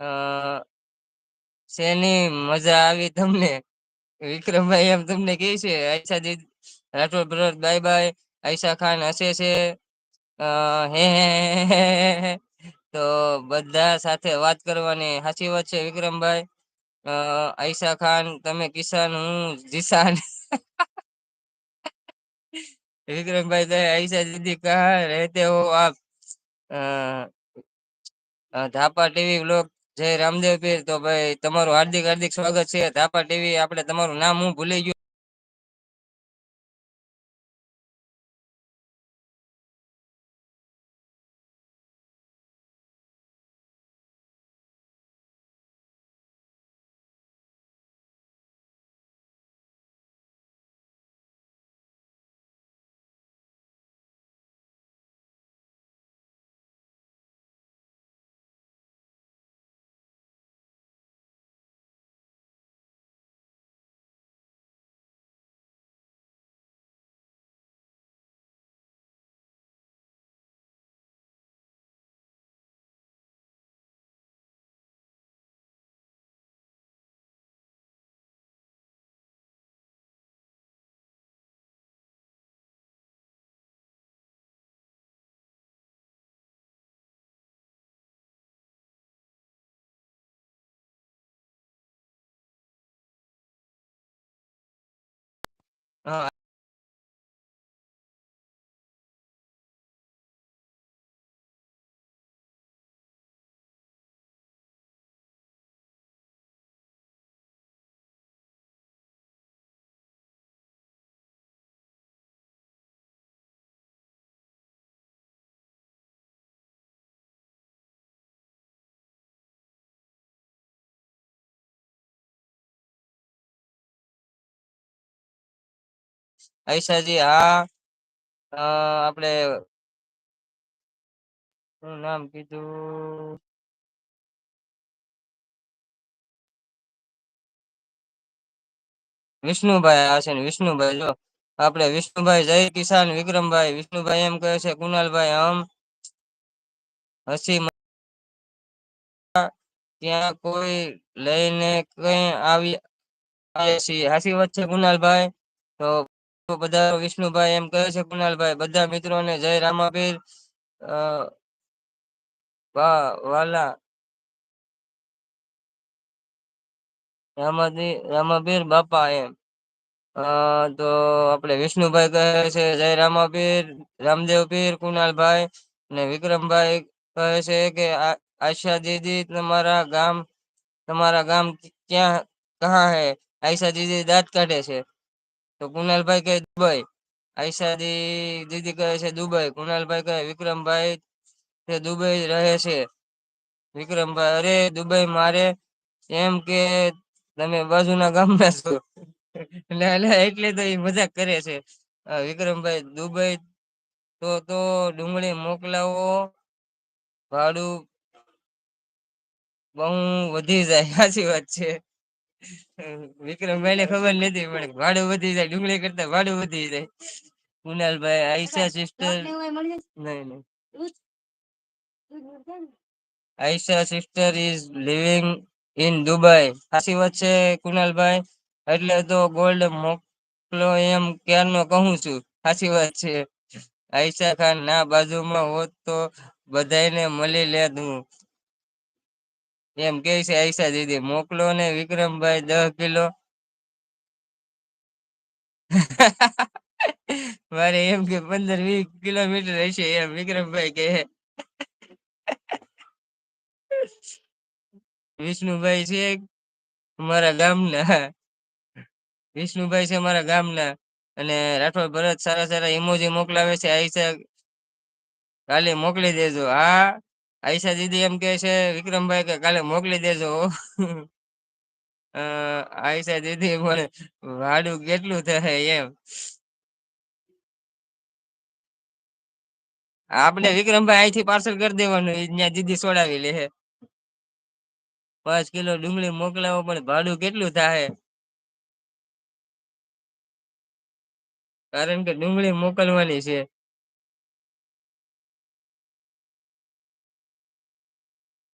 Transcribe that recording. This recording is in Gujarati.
અ, શેની મજા આવી તમને? વિક્રમભાઈ એમ તમને કે છે, Ayesha Rathod brothers bye bye, Ayesha Khan હસે છે હે તો બધા સાથે વાત કરવાની સાચી વાત છે વિક્રમભાઈ. અ, આયશા ખાન, તમે કિસાન, હું જીસાન. વિક્રમભાઈ કહે આયશા દીદી કહા, રહેતે હો આપ. ધાપા ટીવી વ્લોગ જય રામદેવ પીર. તો ભાઈ, તમારું હાર્દિક હાર્દિક સ્વાગત છે. ધાપા ટીવી આપડે તમારું નામ હું ભૂલી ગયું. આયશાજી હા. અ, આપડે શું નામ કીધું? વિષ્ણુભાઈ આ છે ને, વિષ્ણુભાઈ જો. આપડે વિષ્ણુભાઈ જય કિસાન વિક્રમભાઈ. વિષ્ણુભાઈ એમ કહે છે કુનાલભાઈ હમ. હસી ત્યાં કોઈ લઈને કઈ આવી હાસી વાત છે કુનાલભાઈ તો બધા વિષ્ણુભાઈ એમ કહે છે કુનાલભાઈ બધા મિત્રોને જય રામાપીર. વાલા. રામાપીર બાપા એમ. તો આપડે વિષ્ણુભાઈ કહે છે, જય રામાપીર રામદેવપીર કુનાલભાઈ ને વિક્રમભાઈ કહે છે કે આશા દીદી તમારા ગામ તમારા ગામ ક્યાં કહા હૈ? આયશા દીદી દાંત કાઢે છે. તો કુનાલભાઈ કે દુબઈ. આયશાદી દીદી કહે છે, દુબઈ. કુનાલભાઈ કહે, વિક્રમભાઈ તે દુબઈ રહે છે. વિક્રમભાઈ, અરે, દુબઈ મારે? એમ કે તમે બાજુના ગામના છો. એટલે એટલે તો એ મજાક કરે છે. વિક્રમભાઈ, દુબઈ તો તો ડુંગળી મોકલાવો, ભાડું બહુ વધી જાય. સાચી વાત છે. વિક્રમભાઈને ખબર નથી, પણ ભાડું વધી જાય, ડુંગળી કરતા ભાડું વધી જાય. કુનાલભાઈ આયશા સિસ્ટર નહીં નહીં. Ayesha sister is living in Dubai સાચી વાત છે કુનાલભાઈ એટલે તો ગોલ્ડ મોકલો એમ ક્યારનો કહું છું? સાચી વાત છે. આયશા ખાન ના બાજુમાં હોત તો બધાને મળી લેત હું. એમ કે છે, આયશા દીદી, મોકલો ને વિક્રમભાઈ દસ કિલો. મારે એમ કે પંદર વીસ કિલોમીટર હશે, એમ વિક્રમભાઈ કે વિષ્ણુભાઈ છે મારા ગામના. વિષ્ણુભાઈ છે મારા ગામના. અને રાઠોડ ભરત સારા સારા ઈમોજી મોકલાવે છે, આયશા, કાલે મોકલી દેજો. હા આયશા દીદી એમ કે છે વિક્રમભાઈ કે કાલે મોકલી દેજો. આયશા દીદી મને ભાડું કેટલું થશે એમ? આપણે વિક્રમભાઈ અહીંથી પાર્સલ કરી દેવાનું ત્યાં દીદી સોડાવી લે પાંચ કિલો ડુંગળી મોકલાવો પણ ભાડું કેટલું થાય? કારણ કે ડુંગળી મોકલવાની છે.